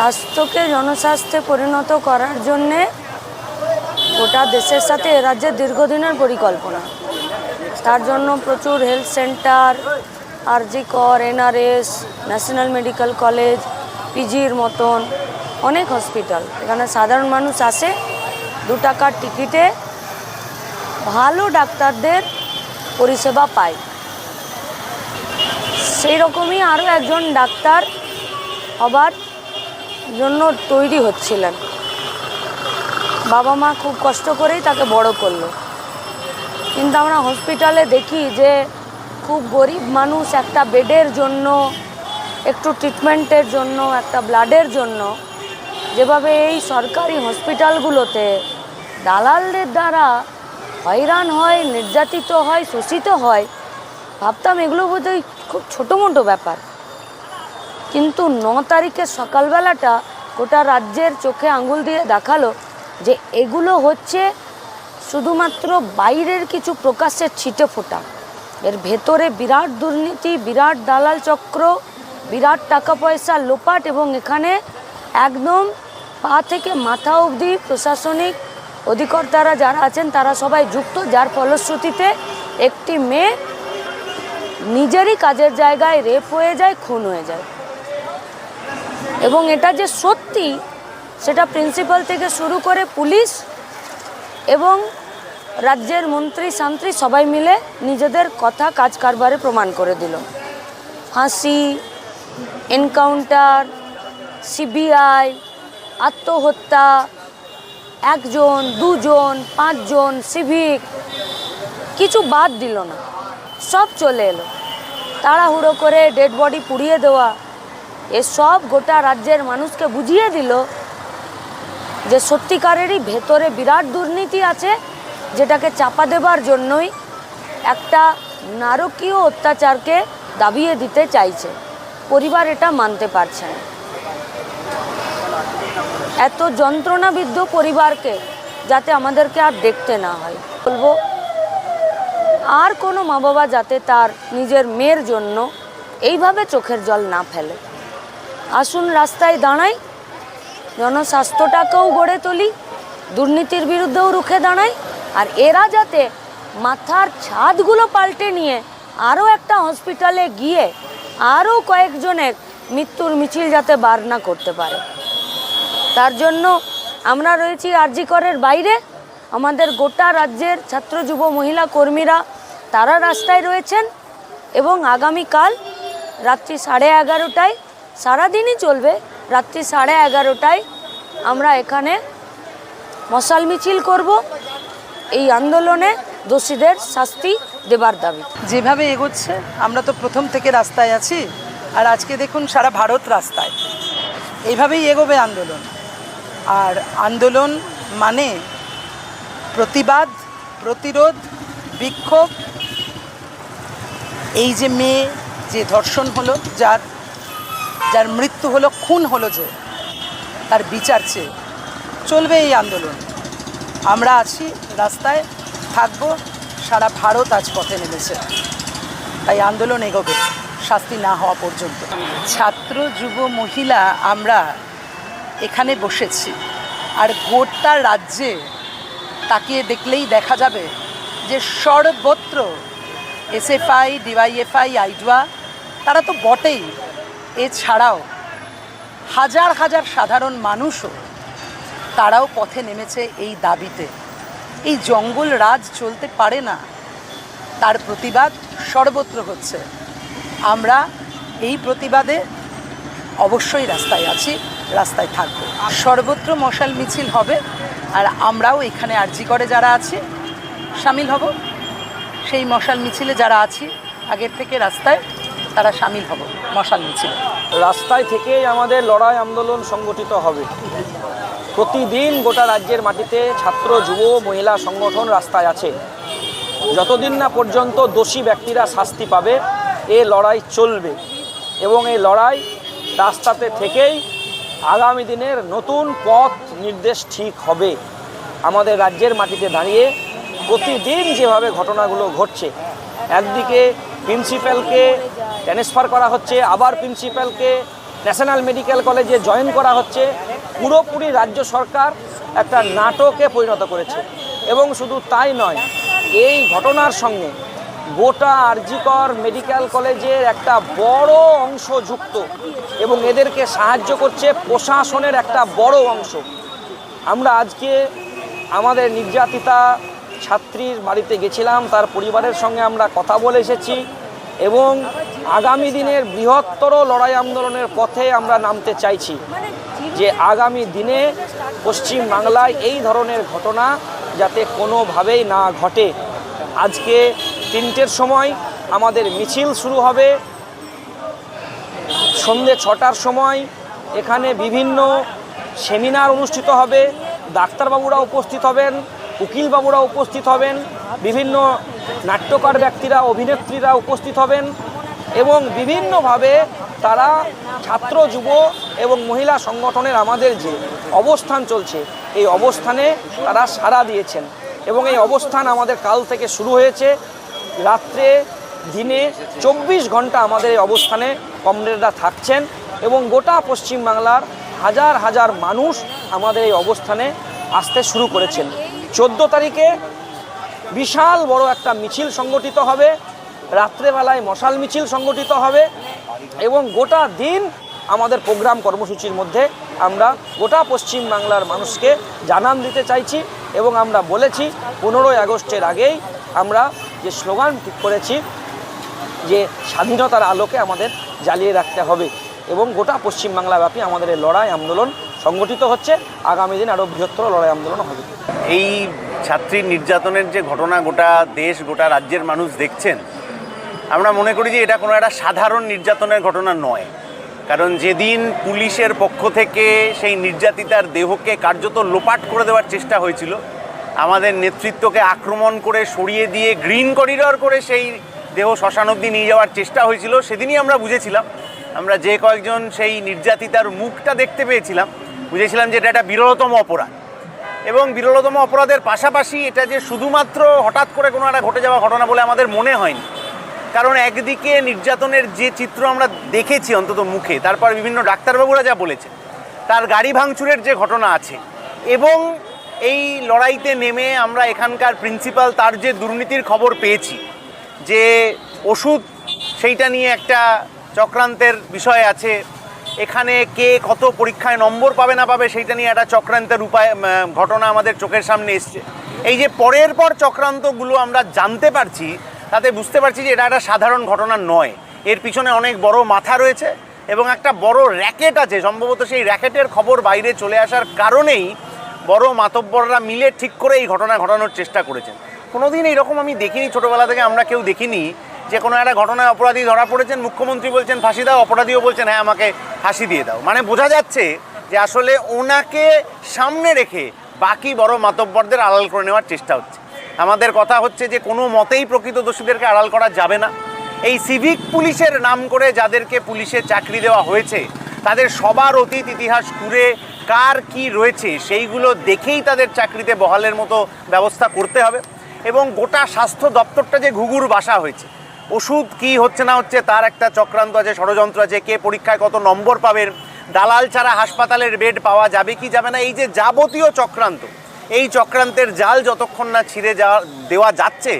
স্বাস্থ্যকে জনস্বাস্থ্যে পরিণত করার জন্যে গোটা দেশের সাথে এ রাজ্যের দীর্ঘদিনের পরিকল্পনা। তার জন্য প্রচুর health centre, RG Kar, NRS, national medical college, পিজির মতন অনেক হসপিটাল। এখানে সাধারণ মানুষ আসে, দু টাকার টিকিটে ভালো ডাক্তারদের পরিষেবা পায়। সেই রকমই আরও একজন ডাক্তার হবার জন্য তৈরি হচ্ছিলেন। বাবা মা খুব কষ্ট করেই তাকে বড় করল। কিন্তু আমরা হসপিটালে দেখি যে খুব গরিব মানুষ, একটা বেডের জন্য, একটু ট্রিটমেন্টের জন্য, একটা ব্লাডের জন্য, যেভাবে এই সরকারি হসপিটালগুলোতে দালালদের দ্বারা হয়রান হয়, নির্যাতিত হয়, শোষিত হয়, ভাবতাম এগুলো বোধহয় খুব ছোটো মোটো ব্যাপার। কিন্তু ন তারিখের সকালবেলাটা গোটা রাজ্যের চোখে আঙুল দিয়ে দেখাল যে এগুলো হচ্ছে শুধুমাত্র বাইরের কিছু প্রকাশের ছিটে ফোটা। এর ভেতরে বিরাট দুর্নীতি, বিরাট দালাল চক্র, বিরাট টাকা পয়সা লোপাট এবং এখানে একদম পা থেকে মাথা অবধি প্রশাসনিক অধিকর্তারা যারা আছেন তারা সবাই যুক্ত, যার ফলশ্রুতিতে একটি মেয়ে নিজেরই কাজের জায়গায় রেপ হয়ে যায়, খুন হয়ে যায়। এবং এটা যে সত্যি, সেটা প্রিন্সিপাল থেকে শুরু করে পুলিশ এবং রাজ্যের মন্ত্রী শান্ত্রী সবাই মিলে নিজেদের কথা কাজ কারবারে প্রমাণ করে দিল। ফাঁসি এনকাউন্টার সিবিআই আত্মহত্যা, একজন, দুজন, পাঁচজন সিভিক কিছু বাদ দিল না। সব চলে এলো। তাড়াহুড়ো করে ডেড বডি পুড়িয়ে দেওয়া এসব গোটা রাজ্যের মানুষকে বুঝিয়ে দিল যে সত্যিকারেরই ভেতরে বিরাট দুর্নীতি আছে, যেটাকে চাপা দেবার জন্যই একটা নারকীয় অত্যাচারকে দাবিয়ে দিতে চাইছে। পরিবার এটা মানতে পারছে না। এত যন্ত্রণাবিদ্ধ পরিবারকে যাতে আমাদেরকে আর দেখতে না হয়। বলব, আর কোনো মা বাবা যাতে তার নিজের মেয়ের জন্য এইভাবে চোখের জল না ফেলে। আসুন রাস্তায় দাঁড়াই। জনস্বাস্থ্যটাকেও গড়ে তুলি, দুর্নীতির বিরুদ্ধেও রুখে দাঁড়াই, আর এরা যাতে মাথার ছাদগুলো পাল্টে নিয়ে আরও একটা হসপিটালে গিয়ে আরও কয়েকজনের মৃত্যুর মিছিল যাতে বার না করতে পারে। তার জন্য আমরা রয়েছি আরজিকরের বাইরে। আমাদের গোটা রাজ্যের ছাত্র, যুব, মহিলা কর্মীরা তারা রাস্তায় রয়েছেন এবং আগামীকাল রাত্রি সাড়ে এগারোটায় সারাদিনই চলবে। রাত্রি সাড়ে এগারোটায় আমরা এখানে মশাল মিছিল করব। এই আন্দোলনে দোষীদের শাস্তি দেবার দাবি। যেভাবে এগোচ্ছে, আমরা তো প্রথম থেকে রাস্তায় আছি। আর আজকে দেখুন সারা ভারত রাস্তায়। এইভাবেই এগোবে আন্দোলন। আর আন্দোলন মানে প্রতিবাদ, প্রতিরোধ, বিক্ষোভ। এই যে মেয়ে, যে ধর্ষণ হলো, যার যার মৃত্যু হলো, খুন হলো যে, তার বিচার চেয়ে চলবে এই আন্দোলন। আমরা আছি, রাস্তায় থাকব, সারা ভারত আজ পথে নেমেছে। তাই আন্দোলন এগোবে, শাস্তি না হওয়া পর্যন্ত। ছাত্র, যুব, মহিলা, আমরা এখানে বসেছি। আর গোটা রাজ্যে তাকিয়ে দেখলেই দেখা যাবে যে সর্বত্র এসএফআই, ডিওয়াইএফআই, আইডুয়া, তারা তো বটেই। এছাড়াও হাজার হাজার সাধারণ মানুষও তারাও পথে নেমেছে এই দাবিতে। এই জঙ্গল রাজ চলতে পারে না, তার প্রতিবাদ সর্বত্র হচ্ছে। আমরা এই প্রতিবাদে অবশ্যই রাস্তায় আছি, রাস্তায় থাকব। সর্বত্র মশাল মিছিল হবে আর আমরাও এখানে আর্জি করে যারা আছি, সামিল হব। সেই মশাল মিছিলে যারা আছি, আগের থেকে রাস্তায় তারা সামিল হব মশাল মিছিলে। রাস্তায় থেকেই আমাদের লড়াই আন্দোলন সংগঠিত হবে। প্রতিদিন গোটা রাজ্যের মাটিতে ছাত্র, যুব, মহিলা সংগঠন রাস্তায় আছে। যতদিন না পর্যন্ত দোষী ব্যক্তিরা শাস্তি পাবে, এ লড়াই চলবে এবং এই লড়াই রাস্তাতে থেকেই আগামী দিনের নতুন পথ নির্দেশ ঠিক হবে। আমাদের রাজ্যের মাটিতে দাঁড়িয়ে প্রতিদিন যেভাবে ঘটনাগুলো ঘটছে, একদিকে প্রিন্সিপালকে ট্রান্সফার করা হচ্ছে। আবার প্রিন্সিপালকে ন্যাশনাল মেডিকেল কলেজে জয়েন করা হচ্ছে। পুরোপুরি রাজ্য সরকার একটা নাটকে পরিণত করেছে। এবং শুধু তাই নয়, এই ঘটনার সঙ্গে গোটা আরজিকর মেডিকেল কলেজের একটা বড় অংশ যুক্ত এবং এদেরকে সাহায্য করছে প্রশাসনের একটা বড় অংশ। আমরা আজকে আমাদের নির্যাতিতা ছাত্রীর বাড়িতে গেছিলাম, তার পরিবারের সঙ্গে আমরা কথা বলে এসেছি। এবং আগামী দিনের বৃহত্তর লড়াই আন্দোলনের পথে আমরা নামতে চাইছি যে আগামী দিনে পশ্চিম বাংলায় এই ধরনের ঘটনা যাতে কোনোভাবেই না ঘটে। আজকে তিনটের সময় আমাদের মিছিল শুরু হবে। সন্ধে ছটার সময় এখানে বিভিন্ন সেমিনার অনুষ্ঠিত হবে। ডাক্তারবাবুরা উপস্থিত হবেন, উকিলবাবুরা উপস্থিত হবেন, বিভিন্ন নাট্যকার ব্যক্তিরা, অভিনেত্রীরা উপস্থিত হবেন এবং বিভিন্নভাবে তারা ছাত্র, যুব এবং মহিলা সংগঠনের আমাদের যে অবস্থান চলছে, এই অবস্থানে তারা সাড়া দিয়েছেন এবং এই অবস্থান আমাদের কাল থেকে শুরু হয়েছে। রাত্রে, দিনে চব্বিশ ঘণ্টা আমাদের এই অবস্থানে কমরেডরা থাকছেন এবং গোটা পশ্চিমবাংলার হাজার হাজার মানুষ আমাদের এই অবস্থানে আসতে শুরু করেছেন। চোদ্দ তারিখে বিশাল বড় একটা মিছিল সংগঠিত হবে। রাত্রেবেলায় মশাল মিছিল সংগঠিত হবে এবং গোটা দিন আমাদের প্রোগ্রাম কর্মসূচির মধ্যে আমরা গোটা পশ্চিম বাংলার মানুষকে জানান দিতে চাইছি এবং আমরা বলেছি, পনেরোই আগস্টের আগেই আমরা যে স্লোগান ঠিক করেছি যে স্বাধীনতার আলোকে আমাদের জ্বালিয়ে রাখতে হবে এবং গোটা পশ্চিমবাংলাব্যাপী আমাদের লড়াই আন্দোলন সংগঠিত হচ্ছে, আগামী দিন আরও বৃহত্তর লড়াই আন্দোলন হবে। এই ছাত্রীর নির্যাতনের যে ঘটনা গোটা দেশ, গোটা রাজ্যের মানুষ দেখছেন, আমরা মনে করি যে এটা কোনো একটা সাধারণ নির্যাতনের ঘটনা নয়। কারণ যেদিন পুলিশের পক্ষ থেকে সেই নির্যাতিতার দেহকে কার্যত লোপাট করে দেওয়ার চেষ্টা হয়েছিল, আমাদের নেতৃত্বকে আক্রমণ করে সরিয়ে দিয়ে গ্রিন করিডর করে সেই দেহ শ্মশান অবধি নিয়ে যাওয়ার চেষ্টা হয়েছিল, সেদিনই আমরা বুঝেছিলাম। আমরা যে কয়েকজন সেই নির্যাতিতার মুখটা দেখতে পেয়েছিলাম। বুঝেছিলাম যে এটা একটা বিরলতম অপরাধ। এবং বিরলতম অপরাধের পাশাপাশি এটা যে শুধুমাত্র হঠাৎ করে কোনো একটা ঘটে যাওয়া ঘটনা বলে আমাদের মনে হয়নি। কারণ একদিকে নির্যাতনের যে চিত্র আমরা দেখেছি অন্তত মুখে, তারপর বিভিন্ন ডাক্তারবাবুরা যা বলেছে তার গাড়ি ভাঙচুরের যে ঘটনা আছে এবং এই লড়াইতে নেমে আমরা এখানকার প্রিন্সিপাল তার যে দুর্নীতির খবর পেয়েছি, যে ওষুধ সেইটা নিয়ে একটা চক্রান্তের বিষয় আছে এখানে কে কত পরীক্ষায় নম্বর পাবে না পাবে সেইটা নিয়ে একটা চক্রান্তের উপায় ঘটনা আমাদের চোখের সামনে এসছে। এই যে পরের পর চক্রান্তগুলো আমরা জানতে পারছি, তাতে বুঝতে পারছি যে এটা একটা সাধারণ ঘটনা নয়। এর পিছনে অনেক বড় মাথা রয়েছে এবং একটা বড় র্যাকেট আছে। সম্ভবত সেই র্যাকেটের খবর বাইরে চলে আসার কারণেই বড় মাতব্বররা মিলে ঠিক করে এই ঘটনা ঘটানোর চেষ্টা করেছেন। কোনোদিন এইরকম আমি দেখিনি, ছোটোবেলা থেকে আমরা কেউ দেখিনি যে কোনো একটা ঘটনায় অপরাধী ধরা পড়েছেন, মুখ্যমন্ত্রী বলছেন ফাঁসি দাও, অপরাধীও বলছেন হ্যাঁ আমাকে ফাঁসি দিয়ে দাও। মানে বোঝা যাচ্ছে যে আসলে ওনাকে সামনে রেখে বাকি বড় মাতব্বরদের আড়াল করে নেওয়ার চেষ্টা হচ্ছে। আমাদের কথা হচ্ছে যে কোনো মতেই প্রকৃত দোষীদেরকে আড়াল করা যাবে না। এই সিভিক পুলিশের নাম করে যাদেরকে পুলিশের চাকরি দেওয়া হয়েছে, তাদের সবার অতীত ইতিহাস ঘুরে কার কি রয়েছে, সেইগুলো দেখেই তাদের চাকরিতে বহালের মতো ব্যবস্থা করতে হবে। এবং গোটা স্বাস্থ্য দপ্তরটা যে ঘুঘুর বাসা হয়েছে ওষুধ কি হচ্ছে না হচ্ছে তার একটা চক্রান্ত আছে, ষড়যন্ত্র আছে, কে পরীক্ষায় কত নম্বর পাবেন, দালাল ছাড়া হাসপাতালের বেড পাওয়া যাবে কি যাবে না, এই যে যাবতীয় চক্রান্ত, এই চক্রান্তের জাল যতক্ষণ না ছিঁড়ে যাওয়া, দেওয়া যাচ্ছে